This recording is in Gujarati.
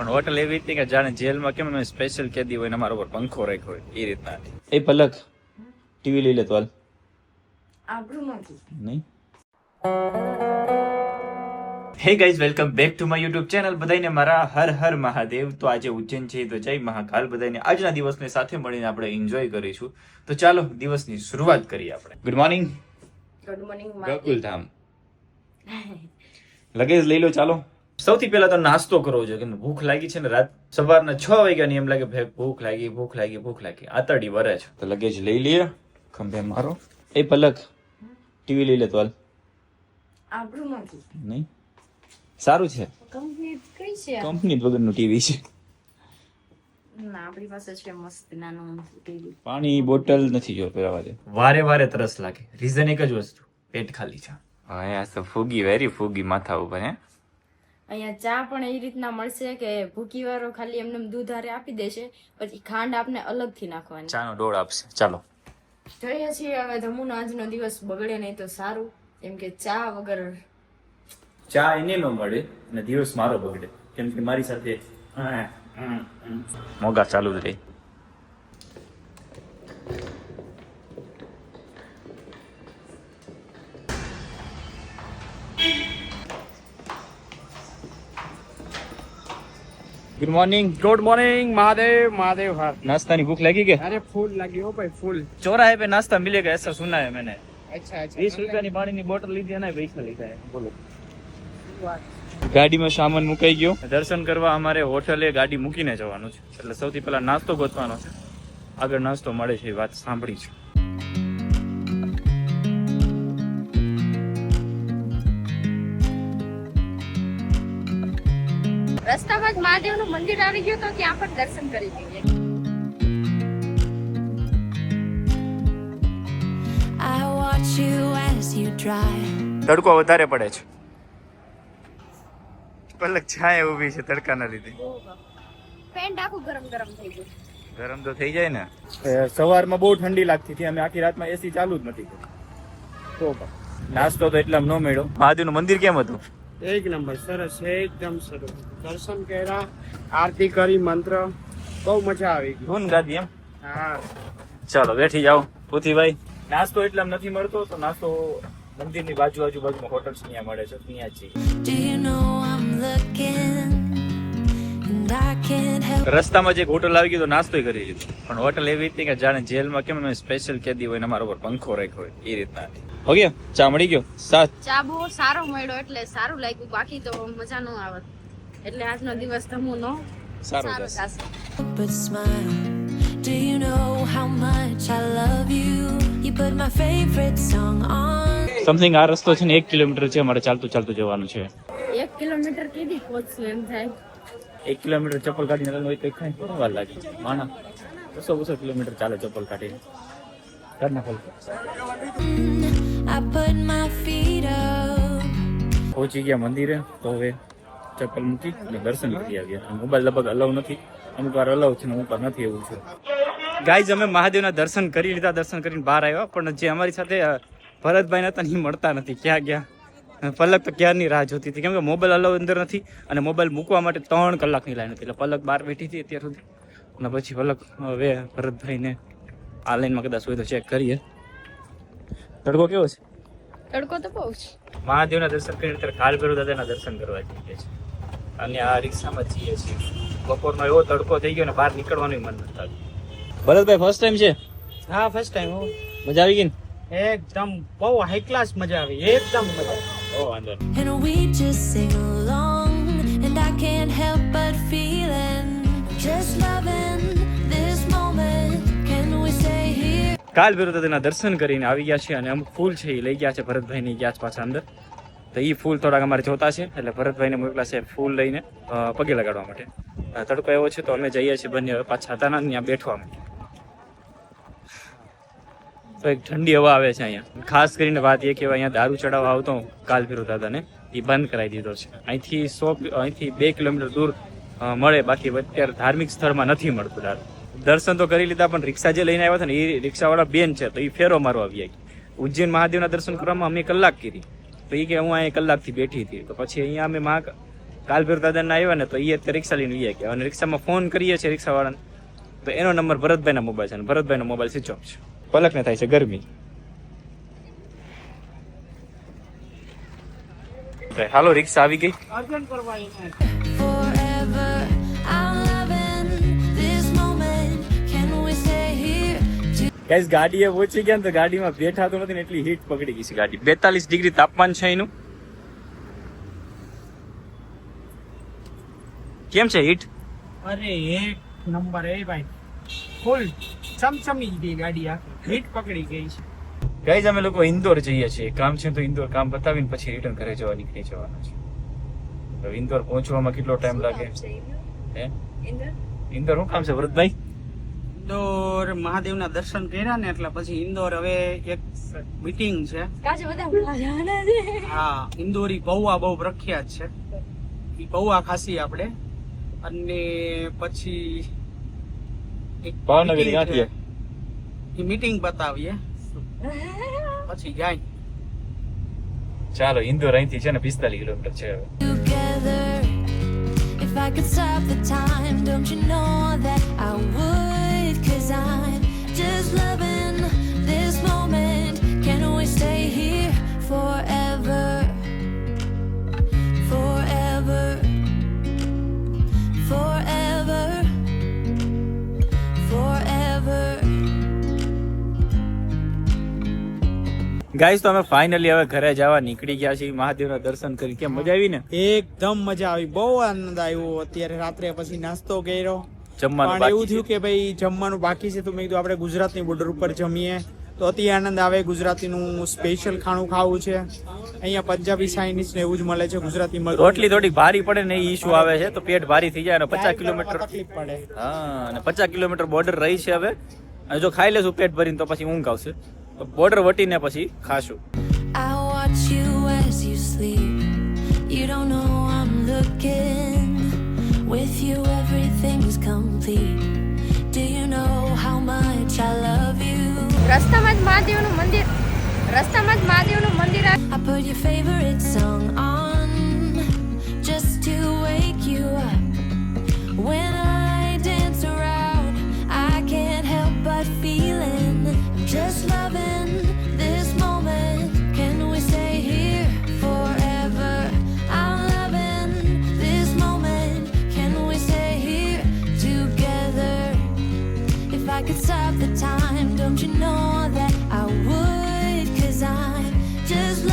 પણ હોટલ એવી હતી કે જાણે જેલમાં કેમ અમે સ્પેશિયલ કેદી હોય ને અમારા ઉપર પંખો રાખ્યો હોય. એ રીતના હતી. એ પલક ટીવી લઈ લે તો હાલ. આપણું નથી નહીં? Hey guys welcome back to my YouTube channel બધાને મારા હર હર મહાદેવ. તો આજે ઉજ્જૈન છે તો જય મહાકાલ. બધાને આજના દિવસને સાથે મળીને આપણે એન્જોય કરીશું. તો ચાલો દિવસની શરૂઆત કરીએ આપણે. Good morning good morning Gokuldham. Luggage લઈ લો ચાલો. સૌથી પહેલા તો નાસ્તો કરવો જોઈએ કે ભૂખ લાગી છે ને રાત સવારના છ વાગ્યાની એમ લાગે ભાઈ ભૂખ લાગી ભૂખ લાગી ભૂખ લાગી. આતડી વરે છે. તો લગેજ લઈ લઈએ. ખંભે મારો. એ પલક. ટીવી લઈ લે તો હાલ. આપણું નથી નહીં. સારું છે. કંપની કઈ છે? કંપની વગરનું ટીવી છે. પાણી બોટલ નથી જો પહેરવા દે. વારે વારે તરસ લાગે. રીઝન એક જ વસ્તુ. પેટ ખાલી છે. હા યાર ફૂગી વેરી ફૂગી માથા ઉપર હે. અહીંયા ચા પણ એ રીતના મળશે કે ભૂકી વાળો ખાલી એમને દૂધ હારે આપી દેશે પછી ખાંડ આપને અલગથી નાખવાની. ચાનો ડોળ આપશે. ચાલો. જોઈએ છીએ હવે જમુનો આજનો દિવસ બગડે નહીં તો સારું. કેમ કે ચા વગર ચા એને ન મળે અને દિવસ મારો બગડે. કેમ કે મારી સાથે મોગા ચાલુ જ રહે. good morning good morning Mahadev Mahadev हर नाश्ता भूख लगी क्या अरे फूल लगी हो भाई फूल चौराहे पे नाश्ता मिलेगा ऐसा सुना है मैंने अच्छा अच्छा વીસ રૂપિયાની પાણીની બોટલ લીધી અને પૈસા લીધા બોલો ગાડીમાં સામાન મુકાઈ ગયો દર્શન કરવા અમારે હોટલે ગાડી મૂકીને જવાનું છે એટલે સૌથી પહેલા નાસ્તો ગોતવાનો છે આગળ નાસ્તો મળે છે એ વાત સાંભળી છે રસ્તામાં જ મહાદેવનું મંદિર આવી ગયું તો ત્યાં પણ દર્શન કરી લઈએ. તડકો વધારે પડે છે. પલક છાંય ઊભી છે તડકાના લીધે. પેન્ટ આખું ગરમ ગરમ થઈ ગયું. ગરમ તો થઈ જાય ને? સવારમાં બહુ ઠંડી લાગતી હતી અમે આખી રાતમાં એસી ચાલુ જ નથી તો નાસ્તો તો એટલા ન મળ્યો. મહાદેવનું મંદિર કેમ હતું? એક નંબર સરસ એકદમ સરસ. દર્શન કર્યા આરતી કરી મંત્ર. બહુ મજા આવી ગઈ. હું ગાદી એમ? હા. ચાલો બેઠી જાઓ. પુથીભાઈ નાસ્તો એટલા નથી મળતો તો નાસ્તો મંદિરની બાજુ આજુબાજુમાં હોટલ્સ ત્યાં મળે છે ત્યાં જઈએ. રસ્તામાં જે હોટલ આવી ગયું તો નાસ્તો કરી લીધો. પણ હોટલ એવી હતી કે જાણે જેલમાં કેમ સ્પેશિયલ કેદી હોય ને અમારા ઉપર પંખો રાખ્યો હોય એ રીતના હો ગયો? ચા મળી ગયો? સાત. ચા બહુ સારો મળ્યો એટલે સારું લાગ્યું. બાકી તો મજા ન આવત એટલે આજનો દિવસ ધમુનો નો. સારો જશે. જશે but smile. Do you know how much I love you? You put my favorite song on. Something આ રસ્તો છે ને એક કિલોમીટર છે અમારે ચાલતું ચાલતું જવાનું છે. એક કિલોમીટર કીધી પહોંચશું એમ થાય. એક કિલોમીટર ચપ્પલ કાઢીને હોય તો કઈ કેટલી વાર લાગે? માણા બસો બસો કિલોમીટર ચાલે ચપ્પલ કાઢીને. કાઢ નાખો. પહોંચી ગયા મંદિરે તો હવે ચપ્પલ મૂકી અને દર્શન કરી આવ્યા. મોબાઈલ લગભગ અલાવ નથી. અમુક વાર અલાવ છે હું અમુક વાર નથી એવું છે. ગાઈઝ અમે મહાદેવના દર્શન કરી લીધા દર્શન કરીને બહાર આવ્યા. પણ જે અમારી સાથે ભરતભાઈ હતા એ મળતા નથી. ક્યાં ગયા? પલક તો ક્યારની રાહ જોતી હતી? કેમ કે મોબાઈલ અલાવ અંદર નથી અને મોબાઈલ મૂકવા માટે ત્રણ કલાકની લાઈન હતી. એટલે પલક બહાર બેઠી હતી અત્યાર સુધી. અને પછી પલક હવે ભરતભાઈને આ લાઈનમાં કદાચ હોય તો ચેક કરીએ. તડકો કેવો છે? તડકો તો બહુ છે. મહાદેવના દર્શન કરીને અત્યારે કાલભૈરવ દાદાના દર્શન કરવા જઈએ છીએ. અને આ રિક્ષામાં જઈએ છીએ. બપોરનો એવો તડકો થઈ ગયો ને બહાર નીકળવાનું મન નથી થતું. ભરતભાઈ ફર્સ્ટ ટાઈમ છે? હા ફર્સ્ટ ટાઈમ હો. મજા આવી ગઈ ને? એકદમ બહુ હાઈ ક્લાસ મજા આવી એકદમ મજા ઓ વાંધો નહીં. And we just sing along. And I can't help but Kalbhairav દાદાના દર્શન કરીને આવી ગયા છે અને અમુક ફૂલ છે એ લઈ ગયા છે ભરતભાઈની ગયા છે પાછા અંદર. તો એ ફૂલ થોડાક અમારે જોતા છે, એટલે ભરતભાઈને મોકલા છે ફૂલ લઈને પગે લગાડવા માટે. તડકો એવો છે તો અમે જઈએ છીએ બંને પાછા હતા ત્યાં બેઠવા માટે. તો એક ઠંડી હવા આવે છે અહીંયા. ખાસ કરીને વાત એ કે અહીંયા દારૂ ચડાવવા આવતો કાલ દાદાને એ બંધ કરાવી દીધો છે. અહીંથી સો, અહીંથી બે કિલોમીટર દૂર મળે, બાકી અત્યારે ધાર્મિક સ્થળમાં નથી મળતું દારૂ. દર્શન તો કરી લીધા, પણ રિક્ષા જે લઈને આવ્યા હતા ને એ રિક્ષાવાળા બેન છે, તો એ ફેરો મારવા આવી ઉજ્જૈન મહાદેવના દર્શન કરવામાં અમે કલાક કરી. તો એ કે હું અહીંયા કલાકથી બેઠી હતી. તો પછી અહીંયા અમે મહા કાલભેર દાદાના આવ્યા ને, તો એ અત્યારે રિક્ષા લઈને વી ગયા. અને રિક્ષામાં ફોન કરીએ છીએ રિક્ષાવાળાને. તો એનો નંબર ભરતભાઈના મોબાઈલ છે, અને ભરતભાઈનો મોબાઈલ સ્વિચ ઓફ છે. પલકને થાય છે ગરમી. હાલો, રિક્ષા આવી ગઈ. અર્જન કરવા ગાઈસ ગાડીએ પહોંચી ગયા ને તો ગાડીમાં બેઠા તો નથી ને એટલી હીટ પકડી ગઈ છે ગાડી. બેતાલીસ ડિગ્રી તાપમાન છે એનું. કેમ છે હીટ અરે એક નંબર એ ભાઈ. ફૂલ ચમચમી ગઈ ગાડી આખી. હીટ પકડી ગઈ છે. ગાઈઝ અમે લોકો ઇન્દોર જઈએ છીએ. કામ છે તો ઇન્દોર કામ પતાવીને પછી રિટર્ન ઘરે જવા નીકળી જવાના છે. તો ઇન્દોર પહોંચવામાં કેટલો ટાઈમ લાગે? હે? ઇન્દોર શું કામ છે ભરતભાઈ? ઇન્દોર મહાદેવના દર્શન કર્યા ને એટલે પછી ઇન્દોર હવે એક મીટિંગ છે. કાજુ બધા હા ઇન્દોરી પૌવા બહુ પ્રખ્યાત છે. ઈ પૌવા ખાસી આપણે. અને પછી એક ભાવનગર મીટિંગ બતાવીએ. પછી જાય. ચાલો ઇન્દોર અહીંથી છે ને પિસ્તાલીસ કિલોમીટર છે હવે. If I could stop the time, don't you know that I would? Guys તો અમે ફાઇનલી હવે ઘરે જવા નીકળી ગયા છીએ. મહાદેવના દર્શન કરી. કેમ મજા આવી ને? એકદમ મજા આવી. બહુ આનંદ આવ્યો. અત્યારે રાત્રે પછી નાસ્તો કર્યો. જમવાનું એવું થયું કે ભાઈ જમવાનું બાકી છે તો મેં કીધું આપણે ગુજરાતની બોર્ડર ઉપર જમીએ. તો અતિ આનંદ આવે. ગુજરાતીનું સ્પેશિયલ ખાણું ખાવું છે. અહીંયા પંજાબી ચાઇનીઝ ને એવું જ મળે છે. ગુજરાતી મળે રોટલી થોડી ભારી પડે ને એ ઈશ્યુ આવે છે. તો પેટ ભારી થઈ જાય અને પચાસ કિલોમીટર તકલીફ પડે. હા અને પચાસ કિલોમીટર બોર્ડર રહી છે હવે. અને જો ખાઈ લેશું પેટ ભરીને તો પછી ઊંઘ આવશે. બોર્ડર વટીને પછી ખાશું I watch you as you sleep. You don't know I'm looking. With you, everything's complete. Do you know how much I love you? રસ્તામાં જ મહાદેવનું મંદિર રસ્તામાં જ મહાદેવનું મંદિર આ- I put your favorite song on just to wake you up. When I dance around, I can't help but feeling just loving I could stop the time, don't you know that I would? Cause I'm just